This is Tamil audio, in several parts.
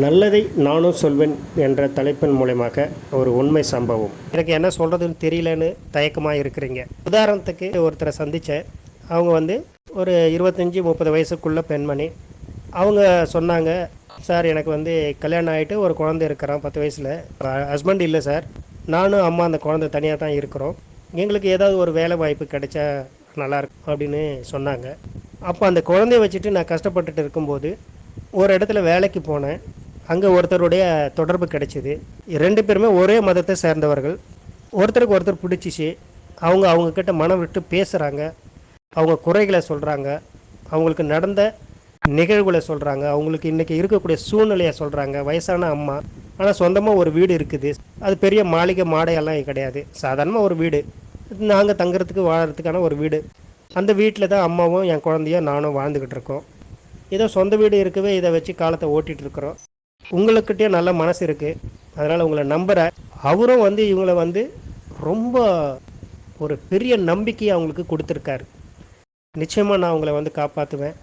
நல்லதை நானும் சொல்வேன் என்ற தலைப்பின் மூலயமாக ஒரு உண்மை சம்பவம். எனக்கு என்ன சொல்கிறதுன்னு தெரியலன்னு தயக்கமாக இருக்கிறீங்க. உதாரணத்துக்கு ஒருத்தரை சந்தித்தேன் அவங்க வந்து ஒரு இருபத்தஞ்சி முப்பது வயசுக்குள்ளே பெண்மணி. அவங்க சொன்னாங்க சார் எனக்கு வந்து கல்யாணம் ஆகிட்டு ஒரு குழந்தை இருக்கிறான் பத்து வயசில். ஹஸ்பண்ட் இல்லை சார். நானும் அம்மா அந்த குழந்தை தனியாக தான் இருக்கிறோம். எங்களுக்கு ஏதாவது ஒரு வேலை வாய்ப்பு கிடைச்சா நல்லாயிருக்கும் அப்படின்னு சொன்னாங்க. அப்போ அந்த குழந்தைய வச்சுட்டு நான் கஷ்டப்பட்டுட்டு இருக்கும்போது ஒரு இடத்துல வேலைக்கு போனேன். அங்கே ஒருத்தருடைய தொடர்பு கிடைச்சிது. ரெண்டு பேருமே ஒரே மதத்தை சேர்ந்தவர்கள். ஒருத்தருக்கு ஒருத்தர் பிடிச்சிச்சு. அவங்க அவங்கக்கிட்ட மனம் விட்டு பேசுகிறாங்க அவங்க குறைகளை சொல்கிறாங்க அவங்களுக்கு நடந்த நிகழ்வுகளை சொல்கிறாங்க அவங்களுக்கு இன்றைக்கி இருக்கக்கூடிய சூழ்நிலையை சொல்கிறாங்க வயசான அம்மா. ஆனால் சொந்தமாக ஒரு வீடு இருக்குது. அது பெரிய மாளிகை மாடையெல்லாம் கிடையாது. சாதாரணமாக ஒரு வீடு. நாங்கள் தங்குறதுக்கு வாழறதுக்கான ஒரு வீடு. அந்த வீட்டில் தான் அம்மாவும் என் குழந்தையும் நானும் வாழ்ந்துக்கிட்டு இருக்கோம். ஏதோ சொந்த வீடு இருக்கவே இதை வச்சு காலத்தை ஓட்டிகிட்டு இருக்கிறோம். உங்களுக்கிட்டே நல்ல மனசு இருக்குது அதனால் உங்களை நம்புகிற அவரும் வந்து இவங்களை வந்து ரொம்ப ஒரு பெரிய நம்பிக்கையை அவங்களுக்கு கொடுத்துருக்காரு. நிச்சயமாக நான் உங்களை வந்து காப்பாற்றுவேன்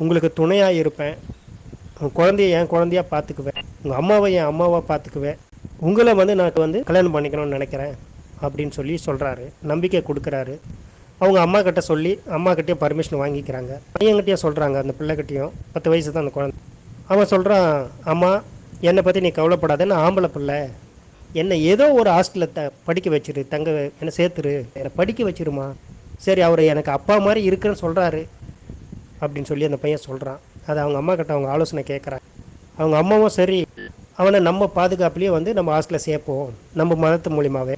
உங்களுக்கு துணையாக இருப்பேன். உங்கள் குழந்தைய என் குழந்தையாக பார்த்துக்குவேன் உங்கள் அம்மாவை என் அம்மாவாக பார்த்துக்குவேன் உங்களை வந்து நான் வந்து கல்யாணம் பண்ணிக்கணும்னு நினைக்கிறேன் அப்படின்னு சொல்லி சொல்கிறாரு நம்பிக்கை கொடுக்குறாரு. அவங்க அம்மா கிட்ட சொல்லி அம்மாக்கிட்டேயும் பர்மிஷன் வாங்கிக்கிறாங்க. பையன்கிட்டயும் சொல்கிறாங்க அந்த பிள்ளைகிட்டையும். பத்து வயசு தான் அந்த குழந்தை. அவன் சொல்கிறான் அம்மா என்னை பற்றி நீ கவலைப்படாத நான் ஆம்பளை பிள்ளை. என்னை ஏதோ ஒரு ஹாஸ்டலில் த படிக்க வச்சிரு தங்க என்னை சேர்த்துரு. என்னை படிக்க வச்சிருமா? சரி அவர் எனக்கு அப்பா மாதிரி இருக்குன்னு சொல்கிறாரு அப்படின்னு சொல்லி அந்த பையன் சொல்கிறான் அதை அவங்க அம்மா கிட்ட அவங்க ஆலோசனை கேட்குறாங்க அவங்க அம்மாவும் சரி அவனை நம்ம பாதுகாப்புலேயே வந்து நம்ம ஹாஸ்டலில் சேர்ப்போம் நம்ம மதத்து மூலியமாகவே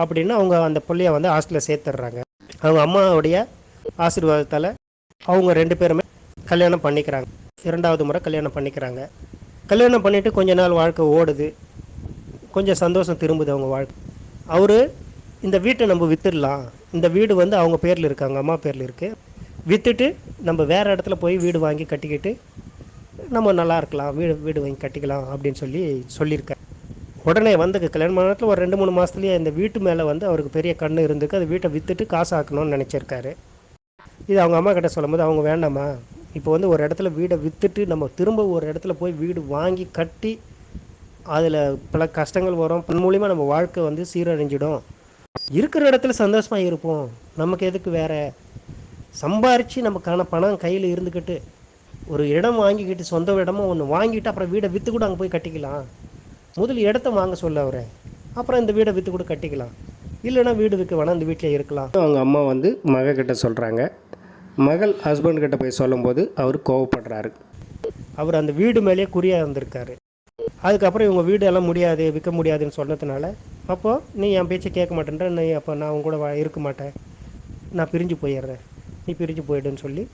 அப்படின்னு அவங்க அந்த பிள்ளைய வந்து ஹாஸ்டலில் சேர்த்துடுறாங்க. அவங்க அம்மாவுடைய ஆசீர்வாதத்தால் அவங்க ரெண்டு பேருமே கல்யாணம் பண்ணிக்கிறாங்க. இரண்டாவது முறை கல்யாணம் பண்ணிக்கிறாங்க. கல்யாணம் பண்ணிவிட்டு கொஞ்ச நாள் வாழ்க்கை ஓடுது. கொஞ்சம் சந்தோஷம் திரும்புது அவங்க வாழ்க்கை. அவர் இந்த வீட்டை நம்ம விற்றுடலாம் இந்த வீடு வந்து அவங்க பேரில் இருக்காங்க அம்மா பேரில் இருக்குது விற்றுட்டு நம்ம வேறு இடத்துல போய் வீடு வாங்கி கட்டிக்கிட்டு நம்ம நல்லா இருக்கலாம் வீடு வீடு வாங்கி கட்டிக்கலாம் அப்படின்னு சொல்லி சொல்லியிருக்கேன் உடனே வந்து கல்யாணம் நேரத்தில் ஒரு ரெண்டு மூணு மாதத்துலேயே இந்த வீட்டு மேலே வந்து அவருக்கு பெரிய கண்ணு இருந்திருக்கு. அது வீட்டை விற்றுட்டு காசு ஆக்கணும்னு நினச்சிருக்காரு. இது அவங்க அம்மா கிட்ட சொல்லும்போது அவங்க வேண்டாமா? இப்போ வந்து ஒரு இடத்துல வீடை விற்றுட்டு நம்ம திரும்ப ஒரு இடத்துல போய் வீடு வாங்கி கட்டி அதில் பல கஷ்டங்கள் வரும். அதன் மூலிமா நம்ம வாழ்க்கை வந்து சீரழிஞ்சிடும். இருக்கிற இடத்துல சந்தோஷமாக இருப்போம். நமக்கு எதுக்கு வேற? சம்பாரித்து நமக்கான பணம் கையில் இருந்துக்கிட்டு ஒரு இடம் வாங்கிக்கிட்டு சொந்த இடமும் ஒன்று வாங்கிட்டு அப்புறம் வீடை விற்று கூட அங்கே போய் கட்டிக்கலாம். முதல் இடத்த வாங்க சொல்ல அவரை. அப்புறம் இந்த வீடை விற்று கூட கட்டிக்கலாம். இல்லைன்னா வீடு விற்க வேணாம் இந்த வீட்டில் இருக்கலாம். அவங்க அம்மா வந்து மகக்கிட்ட சொல்கிறாங்க மகள் ஹஸ்பண்ட் கிட்ட போய் சொல்லும்போது அவர் கோவப்படுறாரு. அவர் அந்த வீடு மேலேயே குறியாக இருந்திருக்காரு. அதுக்கப்புறம் இவங்க வீடு எல்லாம் முடியாது விற்க முடியாதுன்னு சொன்னதுனால அப்போது நீ என் பேச்சை கேட்க மாட்டேன்ற நீ அப்போ நான் உங்க கூட வா- இருக்க மாட்டேன். நான் பிரிஞ்சு போயிடுறேன். நீ பிரிஞ்சு போயிடுன்னு சொல்லி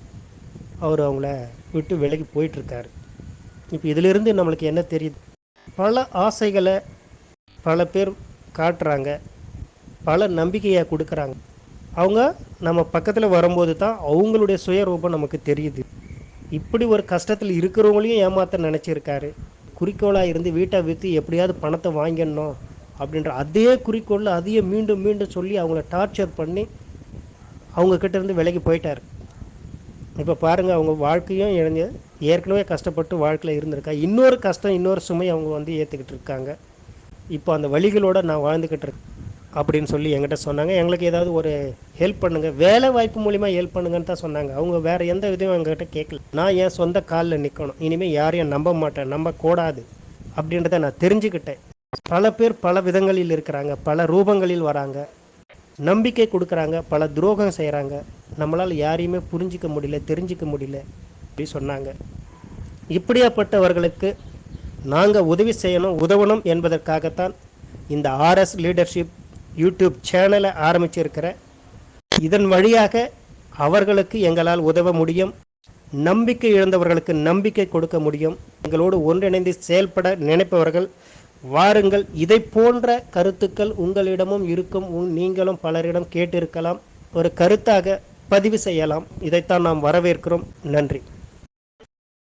அவர் அவங்கள விட்டு விலகி போயிட்டுருக்காரு. இப்போ இதிலிருந்து நம்மளுக்கு என்ன தெரியுது? பல ஆசைகளை பல பேர் காட்டுறாங்க. பல நம்பிக்கையை கொடுக்குறாங்க. அவங்க நம்ம பக்கத்தில் வரும்போது தான் அவங்களுடைய சுயரூபம் நமக்கு தெரியுது. இப்படி ஒரு கஷ்டத்தில் இருக்கிறவங்களையும் ஏமாத்த நினச்சிருக்காரு. குறிக்கோளாக இருந்து வீட்டை விற்று எப்படியாவது பணத்தை வாங்கிடணும் அப்படின்ற அதே குறிக்கோளில் அதையே மீண்டும் மீண்டும் சொல்லி அவங்கள டார்ச்சர் பண்ணி அவங்கக்கிட்ட இருந்து விலகி போயிட்டார். இப்போ பாருங்கள் அவங்க வாழ்க்கையும் இழந்து ஏற்கனவே கஷ்டப்பட்டு வாழ்க்கையில் இருந்திருக்கா. இன்னொரு கஷ்டம் இன்னொரு சுமை அவங்க வந்து ஏற்றுக்கிட்டு இருக்காங்க. இப்போ அந்த வழிகளோடு நான் வாழ்ந்துக்கிட்டு இருக்கேன். அப்படின்னு சொல்லி எங்கிட்ட சொன்னாங்க. எங்களுக்கு ஏதாவது ஒரு ஹெல்ப் பண்ணுங்கள் வேலை வாய்ப்பு மூலிமா ஹெல்ப் பண்ணுங்கன்னு தான் சொன்னாங்க. அவங்க வேறு எந்த விதையும் எங்ககிட்ட கேட்கல. நான் என் சொந்த காலில் நிற்கணும் இனிமேல் யாரையும் நம்ப மாட்டேன். நம்ப கூடாது. அப்படின்றத நான் தெரிஞ்சுக்கிட்டேன். பல பேர் பல விதங்களில் இருக்கிறாங்க. பல ரூபங்களில் வராங்க. நம்பிக்கை கொடுக்குறாங்க. பல துரோகம் செய்கிறாங்க நம்மளால் யாரையுமே புரிஞ்சிக்க முடியல தெரிஞ்சிக்க முடியல அப்படி சொன்னாங்க. இப்படியாப்பட்டவர்களுக்கு நாங்கள் உதவி செய்யணும் உதவணும் என்பதற்காகத்தான் இந்த ஆர்எஸ் லீடர்ஷிப் யூடியூப் சேனலை ஆரம்பிச்சிருக்கிற இதன் வழியாக அவர்களுக்கு எங்களால் உதவ முடியும் நம்பிக்கை இழந்தவர்களுக்கு நம்பிக்கை கொடுக்க முடியும். எங்களோடு ஒன்றிணைந்து செயல்பட நினைப்பவர்கள் வாருங்கள். இதை போன்ற கருத்துக்கள் உங்களிடமும் இருக்கும். உன்- நீங்களும் பலரிடம் கேட்டிருக்கலாம். ஒரு கருத்தாக பதிவு செய்யலாம். இதைத்தான் நாம் வரவேற்கிறோம். நன்றி.